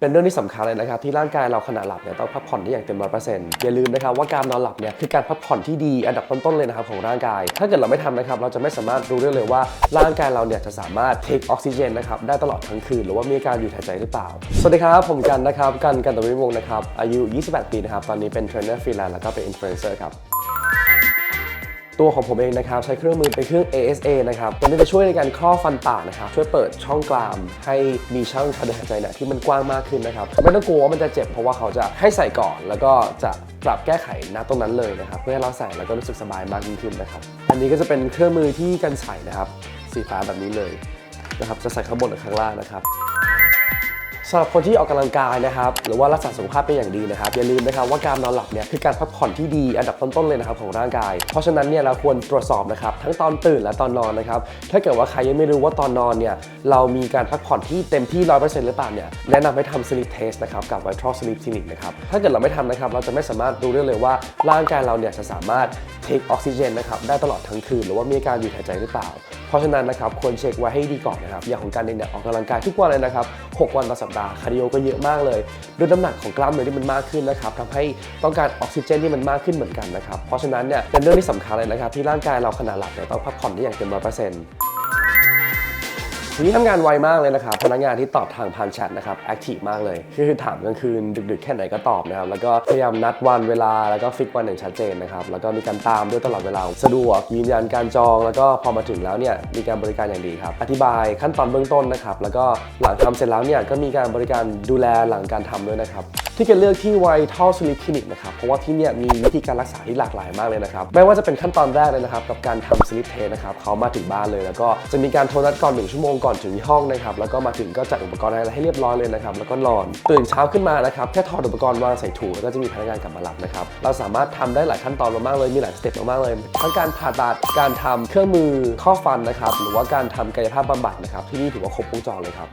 เป็นเรื่องที่สำคัญเลยนะครับที่ร่างกายเราขณะหลับเนี่ยต้องพักผ่อนได้อย่างเต็มร้อยเปอร์เซ็นต์อย่าลืมนะครับว่าการนอนหลับเนี่ยคือการพักผ่อนที่ดีอันดับต้นๆเลยนะครับของร่างกาย ถ้าเกิดเราไม่ทำนะครับเราจะไม่สามารถรู้ได้เลยว่าร่างกายเราเนี่ยจะสามารถเทคออกซิเจนนะครับได้ตลอดทั้งคืน หรือว่ามีการหยุดหายใจหรือเปล่า สวัสดีครับผมกันนะครับกันกันตวิวงศ์นะครับอายุ 28 ปีนะครับตอนนี้เป็นเทรนเนอร์ฟรีแลนซ์แล้วก็เป็นอินฟลูเอนเซอร์ครับ ตัวของผมเองนะครับใช้เครื่องมือเป็นเครื่อง ASA นะครับตัวนี้จะช่วยในการครอบฟันปากนะครับช่วยเปิดช่องกราม ให้มีช่องทางเดินหายใจเนี่ยที่มันกว้างมากขึ้นนะครับไม่ต้องกลัวว่ามันจะเจ็บเพราะว่าเขาจะให้ใส่ก่อน แล้วก็จะปรับแก้ไขณตรงนั้นเลยนะครับเพื่อให้เราใส่แล้วก็รู้สึกสบายมากยิ่งขึ้นนะครับอันนี้ก็จะเป็นเครื่องมือที่กันใส่นะครับสีฟ้าแบบนี้เลยนะครับจะใส่ข้างบนหรือข้างล่างนะครับ สำหรับคนที่ออกกำลังกายนะครับหรือว่ารักษาสุขภาพเป็นอย่างดีนะครับอย่าลืมนะครับว่าการนอนหลับเนี่ยคือการพักผ่อนที่ดีอันดับต้นๆเลยนะครับของร่างกาย เพราะฉะนั้นเนี่ยเราควรตรวจสอบนะครับทั้งตอนตื่นและตอนนอนนะครับถ้าเกิดว่าใครยังไม่รู้ว่าตอนนอนเนี่ยเรามีการพักผ่อนที่เต็มที่100%หรือเปล่าเนี่ยแนะนำให้ทำ sleep test นะครับกับ Vital Sleep Clinic นะครับถ้าเกิดเราไม่ทำนะครับเราจะไม่สามารถรู้ได้เลยว่าร่างกายเราเนี่ยจะสามารถ take ออกซิเจนนะครับได้ตลอดทั้งคืนหรือว่ามีการหยุดหายใจหรือเปล่า เพราะฉะนั้นนะครับควรเช็คไว้ให้ดีก่อนนะครับอย่างของการเองเนี่ยออกกำลังกายทุกวันเลยนะครับ 6 วันต่อสัปดาห์คาร์ดิโอก็เยอะมากเลยด้วยน้ำหนักของกล้ามเนื้อที่มันมากขึ้นนะครับทำให้ต้องการออกซิเจนที่มันมากขึ้นเหมือนกันนะครับเพราะฉะนั้นเนี่ยเป็นเรื่องที่สำคัญเลยนะครับที่ร่างกายเราขณะหลับเนี่ยต้องพักผ่อนได้อย่างเต็มร้อยเปอร์เซ็นต์ ทีนี้ทำงานไวมากเลยนะครับ พนักงานที่ตอบทางผ่านแชทนะครับแอคทีฟมากเลย คือถามกลางคืนดึกๆ แค่ไหนก็ตอบนะครับ แล้วก็พยายามนัดวันเวลา แล้วก็ฟิกวันอย่างชัดเจนนะครับ แล้วก็มีการตามด้วยตลอดเวลา สะดวกยืนยันการจอง แล้วก็พอมาถึงแล้วเนี่ย มีการบริการอย่างดีครับ อธิบายขั้นตอนเบื้องต้นนะครับ แล้วก็หลังทำเสร็จแล้วเนี่ย ก็มีการบริการดูแลหลังการทำด้วยนะครับ ที่กันเลือกที่ Vital Sleep Clinic นะครับ เพราะว่าที่เนี่ยมีวิธีการรักษาที่หลากหลายมากเลยนะครับ ไม่ว่าจะเป็นขั้นตอนแรกเลยนะครับ กับการทำ Sleep Test นะครับเขามาถึงบ้านเลย แล้วก็จะมีการโทรนัดก่อน1ชั่วโมงก่อนถึงที่ห้องนะครับ แล้วก็มาถึงก็จัดอุปกรณ์อะไรให้เรียบร้อยเลยนะครับ แล้วก็นอน ตื่นเช้าขึ้นมานะครับแค่ถอดอุปกรณ์วางใส่ถุงแล้วก็จะมีพนักงานกลับมารับนะครับ เราสามารถทำได้หลายขั้นตอนมากๆเลย มีหลายสเต็ปมากๆเลย ทั้งการผ่าตัด การทำเครื่องมือ ข้อฟันนะครับ หรือว่าการทำกายภาพบำบัดนะครับ ที่นี่ถือว่าครบวงจรเลยครับ